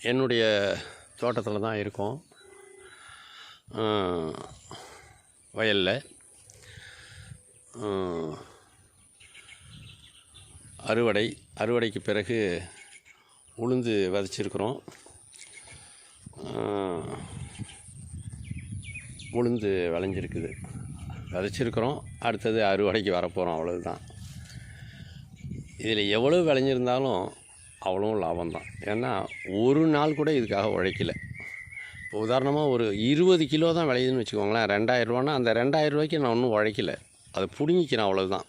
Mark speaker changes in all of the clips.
Speaker 1: என்னுடைய தோட்டத்தில் தான் இருக்கும். வயலில். அறுவடை அறுவடைக்கு பிறகு உளுந்து விதைச்சிருக்கிறோம். உளுந்து விளைஞ்சிருக்குது. விதைச்சிருக்கிறோம். அடுத்தது அறுவடைக்கு வரப்போகிறோம் அவ்வளவுதான். இதில் எவ்வளோ விளைஞ்சிருந்தாலும் அவ்வளோ லாபம்தான். ஏன்னா ஒரு நாள் கூட இதுக்காக உழைக்கல. இப்போ உதாரணமாக ஒரு இருபது கிலோ தான் விளையுதுன்னு வச்சுக்கோங்களேன். ரெண்டாயிரரூவானா அந்த ரெண்டாயிரம் ரூபாய்க்கு நான் ஒன்றும் உழைக்கல. அதை பிடுங்கிக்கிறேன் அவ்வளோதான்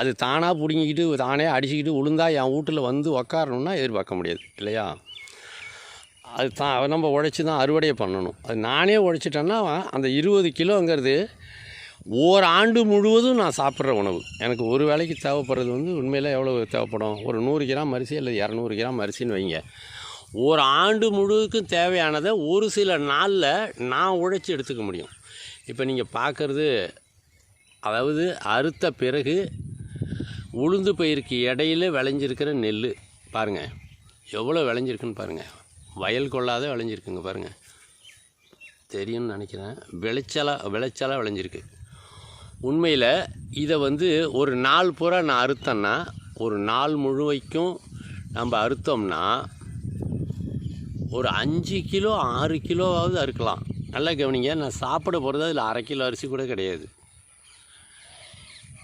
Speaker 1: அது தானாக பிடுங்கிக்கிட்டு தானே அடிச்சுக்கிட்டு உளுந்தா என் வீட்டில் வந்து உக்காரணுன்னா எதிர்பார்க்க முடியாது. இல்லையா? அது தான் நம்ம உழைச்சி தான் அறுவடையை பண்ணணும். அது நானே உழைச்சிட்டேன்னா அந்த இருபது கிலோங்கிறது ஓராண்டு முழுவதும் நான் சாப்பிட்ற உணவு. எனக்கு ஒரு வேளைக்கு தேவைப்படுறது வந்து உண்மையில் எவ்வளோ தேவைப்படும்? ஒரு நூறு கிராம் அரிசி இல்லை இரநூறு கிராம் அரிசின்னு வைங்க. ஒரு ஆண்டு முழுவதுக்கும் தேவையானதை ஒரு சில நாளில் நான் உழைச்சி எடுத்துக்க முடியும். இப்போ நீங்கள் பார்க்குறது அதாவது அறுத்த பிறகு உளுந்து பயிருக்கு இடையில விளைஞ்சிருக்கிற நெல் பாருங்கள் எவ்வளோ விளைஞ்சிருக்குன்னு பாருங்கள் வயல் கொள்ளாத விளைஞ்சிருக்குங்க பாருங்கள் தெரியும்னு நினைக்கிறேன். விளைச்சலாக விளைச்சலாக விளைஞ்சிருக்கு. உண்மையில் இதை வந்து ஒரு நாள் பூரா நான் அறுத்தேன்னா ஒரு நாள் முழுவைக்கும் நம்ம அறுத்தோம்னா ஒரு அஞ்சு கிலோ ஆறு கிலோவாவது அறுக்கலாம். நல்லா கவனிங்க நான் சாப்பிட போகிறது அதில் அரை கிலோ அரிசி கூட கிடையாது.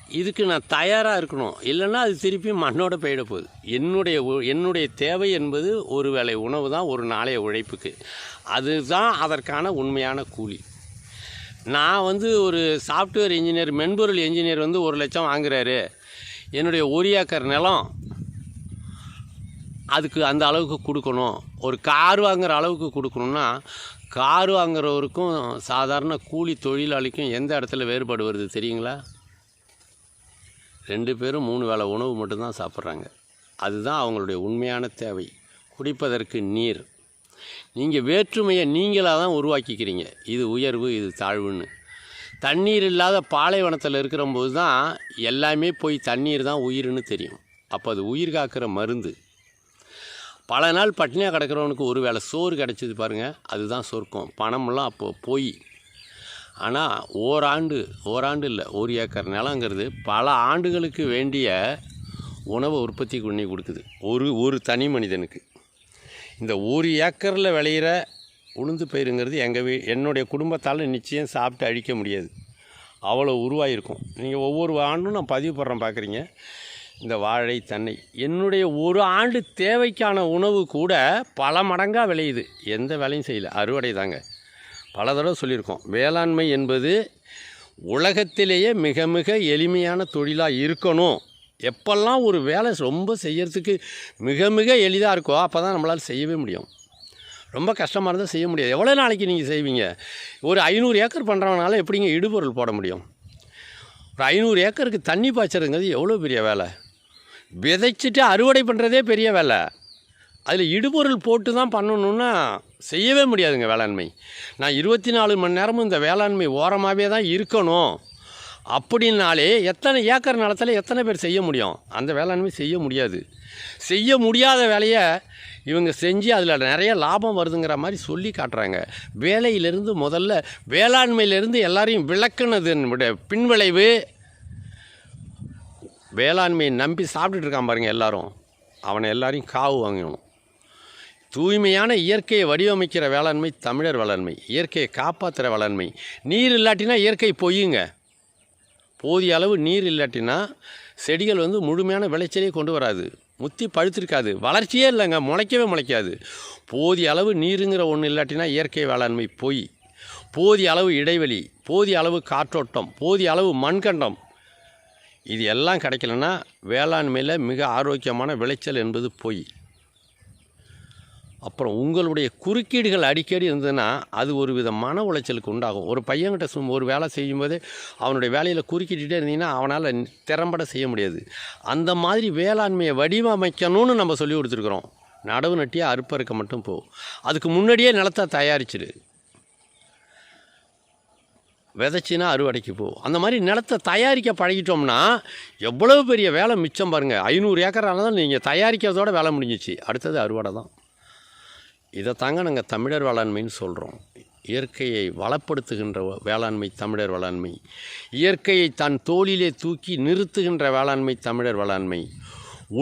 Speaker 1: இதுக்கு நான் தயாராக இருக்கணும். இல்லைன்னா அது திருப்பி மண்ணோட போயிட போகுது. என்னுடைய உ- என்னுடைய தேவை என்பது ஒரு வேளை உணவு தான் ஒரு நாளைய உழைப்புக்கு. அதுதான் அதற்கான உண்மையான கூலி. நான் வந்து ஒரு சாஃப்ட்வேர் இன்ஜினியர் மென்பொருள் இன்ஜினியர் வந்து ஒரு லட்சம் வாங்குறாரு. என்னுடைய ஒரு ஏக்கர் நிலம் அதுக்கு அந்த அளவுக்கு கொடுக்கணும். ஒரு கார் வாங்குகிற அளவுக்கு கொடுக்கணும்னா கார் வாங்குறவருக்கும் சாதாரண கூலி தொழிலாளிக்கும் எந்த இடத்துல வேறுபாடு வருது தெரியுங்களா? ரெண்டு பேரும் மூணு வேளை உணவு மட்டும்தான் சாப்பிட்றாங்க. அதுதான் அவங்களுடைய உண்மையான தேவை. குடிப்பதற்கு நீர். நீங்கள் வேற்றுமையை நீங்களாக தான் உருவாக்கிக்கிறீங்க. இது உயர்வு இது தாழ்வுன்னு. தண்ணீர் இல்லாத பாலைவனத்தில் இருக்கிறம்போது தான் எல்லாமே போய் தண்ணீர் தான் உயிர்னு தெரியும். அப்போ அது உயிர் காக்கிற மருந்து. பல நாள் பட்டினியாக கிடக்கிறவனுக்கு ஒரு வேளை சோறு கிடச்சிது பாருங்கள் அதுதான் சொர்க்கம். பணமெல்லாம் அப்போ போய். ஆனால் ஓராண்டு ஓராண்டு இல்லை ஒரு ஏக்கர் நிலங்கிறது பல ஆண்டுகளுக்கு வேண்டிய உணவை உற்பத்தி பண்ணி கொடுக்குது. ஒரு ஒரு தனி மனிதனுக்கு. இந்த ஒரு ஏக்கரில் விளையிற உளுந்து பயிருங்கிறது எங்கள் வீ என்னுடைய குடும்பத்தால் நிச்சயம் சாப்பிட்டு அழிக்க முடியாது. அவ்வளோ உருவாயிருக்கும். நீங்கள் ஒவ்வொரு ஆண்டும் நான் பதிவு பண்ணுறேன் பார்க்குறீங்க இந்த வாழை தென்னை என்னுடைய ஒரு ஆண்டு தேவைக்கான உணவு கூட பல மடங்காக விளையுது. எந்த வேலையும் செய்யல. அறுவடை தாங்க. பல தடவை சொல்லியிருக்கோம். வேளாண்மை என்பது உலகத்திலேயே மிக மிக எளிமையான தொழிலாக இருக்கணும். எப்பெல்லாம் ஒரு வேலை ரொம்ப செய்கிறதுக்கு மிக மிக எளிதாக இருக்கோ அப்போ தான் நம்மளால் செய்யவே முடியும். ரொம்ப கஷ்டமாக இருந்தால் செய்ய முடியாது. எவ்வளோ நாளைக்கு நீங்கள் செய்வீங்க? ஒரு ஐநூறு ஏக்கர் பண்ணுறவனால எப்படிங்க இடுபொருள் போட முடியும்? ஒரு ஐநூறு ஏக்கருக்கு தண்ணி பாய்ச்சறதுங்கிறது எவ்வளோ பெரிய வேலை? விதைச்சிட்டு அறுவடை பண்ணுறதே பெரிய வேலை. அதில் இடுபொருள் போட்டு தான் பண்ணணுன்னா செய்யவே முடியாதுங்க வேளாண்மை. நான் இருபத்தி நாலு மணி நேரமும் இந்த வேளாண்மை ஓரமாகவே தான் இருக்கணும். அப்படின்னாலே எத்தனை ஏக்கர் நிலத்தில் எத்தனை பேர் செய்ய முடியும்? அந்த வேளாண்மை செய்ய முடியாது. செய்ய முடியாத வேலையை இவங்க செஞ்சு அதில் நிறைய லாபம் வருதுங்கிற மாதிரி சொல்லி காட்டுறாங்க. வேலையிலிருந்து முதல்ல வேளாண்மையிலிருந்து எல்லாரையும் விளக்குனது விட பின்விளைவு வேளாண்மையை நம்பி சாப்பிட்டுட்டு இருக்கான் பாருங்கள் எல்லாரும். அவனை எல்லாரையும் காவு வாங்கணும். தூய்மையான இயற்கையை வடிவமைக்கிற வேளாண்மை தமிழர் வேளாண்மை இயற்கையை காப்பாற்றுற வேளாண்மை. நீர் இல்லாட்டினா இயற்கை பொய்யுங்க. போதிய அளவு நீர் இல்லாட்டினா செடிகள் வந்து முழுமையான விளைச்சலே கொண்டு வராது. முத்தி பழுத்திருக்காது. வளர்ச்சியே இல்லைங்க. முளைக்கவே முளைக்காது. போதிய அளவு நீருங்கிற ஒன்று இல்லாட்டினா இயற்கை வேளாண்மை பொய். போதிய அளவு இடைவெளி போதிய அளவு காற்றோட்டம் போதிய அளவு மண்கண்டம். இது எல்லாம் கிடைக்கலன்னா வேளாண்மையில் மிக ஆரோக்கியமான விளைச்சல் என்பது பொய். அப்புறம் உங்களுடைய குறுக்கீடுகள் அடிக்கடி இருந்ததுன்னா அது ஒரு வித மன உளைச்சலுக்கு உண்டாகும். ஒரு பையன்கிட்ட சும் ஒரு வேலை செய்யும்போதே அவனுடைய வேலையில் குறுக்கிட்டுட்டே இருந்தீங்கன்னா அவனால் திறம்பட செய்ய முடியாது. அந்த மாதிரி வேளாண்மையை வடிவமைக்கணும்னு நம்ம சொல்லி கொடுத்துருக்குறோம். நடவு நட்டியாக அறுப்பறுக்க மட்டும் போ. அதுக்கு முன்னாடியே நிலத்தை தயாரிச்சிடு விதைச்சின்னா அறுவடைக்கு போ. அந்த மாதிரி நிலத்தை தயாரிக்க பழகிட்டோம்னா எவ்வளவு பெரிய வேலை மிச்சம் பாருங்கள் ஐநூறு ஏக்கரானதான் நீங்கள் தயாரிக்கிறதோட வேலை முடிஞ்சிச்சு. அடுத்தது அறுவடை தான். இதை தாங்க நாங்கள் தமிழர் வேளாண்மைன்னு சொல்கிறோம் இயற்கையை வளப்படுத்துகின்ற வேளாண்மை தமிழர் வேளாண்மை. இயற்கையை தன் தோளிலே தூக்கி நிறுத்துகின்ற வேளாண்மை தமிழர் வேளாண்மை.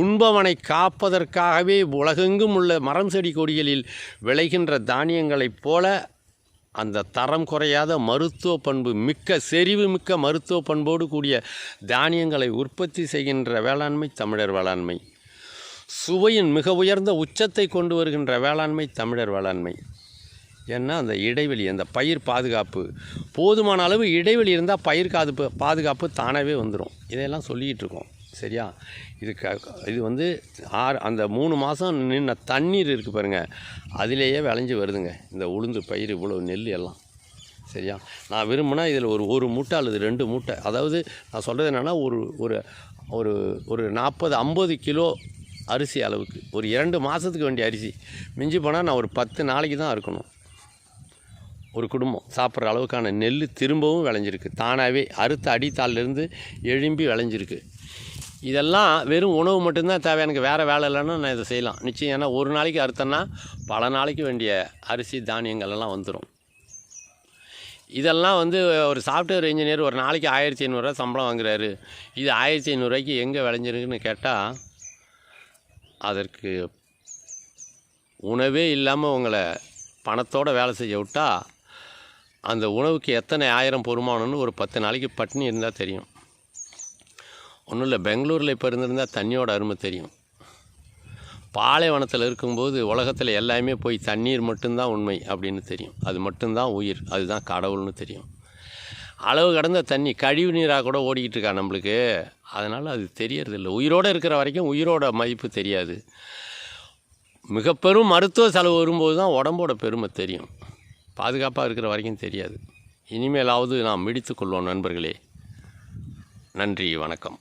Speaker 1: உண்பவனை காப்பதற்காகவே உலகெங்கும் உள்ள மரம் செடி கொடிகளில் விளைகின்ற தானியங்களைப் போல அந்த தரம் குறையாத மருத்துவ பண்பு மிக்க செறிவு மிக்க மருத்துவ பண்போடு கூடிய தானியங்களை உற்பத்தி செய்கின்ற வேளாண்மை தமிழர் வேளாண்மை. சுவையின் மிக உயர்ந்த உச்சத்தை கொண்டு வருகின்ற வேளாண்மை தமிழர் வேளாண்மை. ஏன்னா அந்த இடைவெளி அந்த பயிர் பாதுகாப்பு போதுமான அளவு இடைவெளி இருந்தால் பயிர் காதுப்பு பாதுகாப்பு தானாகவே வந்துடும் இதையெல்லாம் சொல்லிக்கிட்டு இருக்கோம் சரியா? இது க இது வந்து ஆறு அந்த மூணு மாதம் நின்ன தண்ணீர் இருக்குது பாருங்கள் அதிலேயே விளைஞ்சி வருதுங்க. இந்த உளுந்து பயிர் இவ்வளோ நெல் எல்லாம். சரியா? நான் விரும்பினா இதில் ஒரு ஒரு மூட்டை அல்லது ரெண்டு மூட்டை. அதாவது நான் சொல்கிறது என்னென்னா ஒரு ஒரு ஒரு ஒரு நாற்பது ஐம்பது கிலோ அரிசி அளவுக்கு. ஒரு இரண்டு மாதத்துக்கு வேண்டிய அரிசி. மிஞ்சி போனால் நான் ஒரு பத்து நாளைக்கு தான் இருக்கணும் ஒரு குடும்பம். சாப்பிட்ற அளவுக்கான நெல் திரும்பவும் விளைஞ்சிருக்கு. தானாகவே அறுத்த அடித்தாலிருந்து எழும்பி விளைஞ்சிருக்கு. இதெல்லாம் வெறும் உணவு மட்டும்தான் தேவை. எனக்கு வேறு வேலை இல்லைன்னா நான் இதை செய்யலாம். நிச்சயம் ஏன்னா ஒரு நாளைக்கு அறுத்தன்னா பல நாளைக்கு வேண்டிய அரிசி தானியங்கள் எல்லாம் வந்துடும் இதெல்லாம் வந்து ஒரு சாஃப்ட்வேர் இன்ஜினியர் ஒரு நாளைக்கு ஆயிரத்தி ஐநூறுரூவா சம்பளம் வாங்குறாரு. இது ஆயிரத்தி ஐநூறுரூவாய்க்கு எங்கே விளைஞ்சிருக்குன்னு கேட்டால் அதற்கு உணவே இல்லாமல் உங்களை பணத்தோடு வேலை செய்ய விட்டா அந்த உணவுக்கு எத்தனை ஆயிரம் பொறுமானம்னு ஒரு பத்து நாளைக்கு பட்டினி இருந்தால் தெரியும். ஒன்றும் இல்லை பெங்களூரில் இப்போ இருந்திருந்தால் தண்ணியோட அருமை தெரியும். பாலைவனத்தில் இருக்கும்போது உலகத்தில் எல்லாமே போய் தண்ணீர் மட்டும்தான் உண்மை அப்படின்னு தெரியும். அது மட்டும்தான் உயிர் அதுதான் கடவுள்னு தெரியும். அளவு கடந்த தண்ணி கழிவு நீராக கூட ஓடிக்கிட்டு இருக்கா நம்மளுக்கு? அதனால் அது தெரியறதில்ல. உயிரோடு இருக்கிற வரைக்கும் உயிரோட மதிப்பு தெரியாது. மிக பெரும் மருத்துவ செலவு வரும்போது தான் உடம்போட பெருமை தெரியும். பாதுகாப்பாக இருக்கிற வரைக்கும் தெரியாது. இனிமேலாவது நாம் மிடித்துக்கொள்வோம் நண்பர்களே. நன்றி வணக்கம்.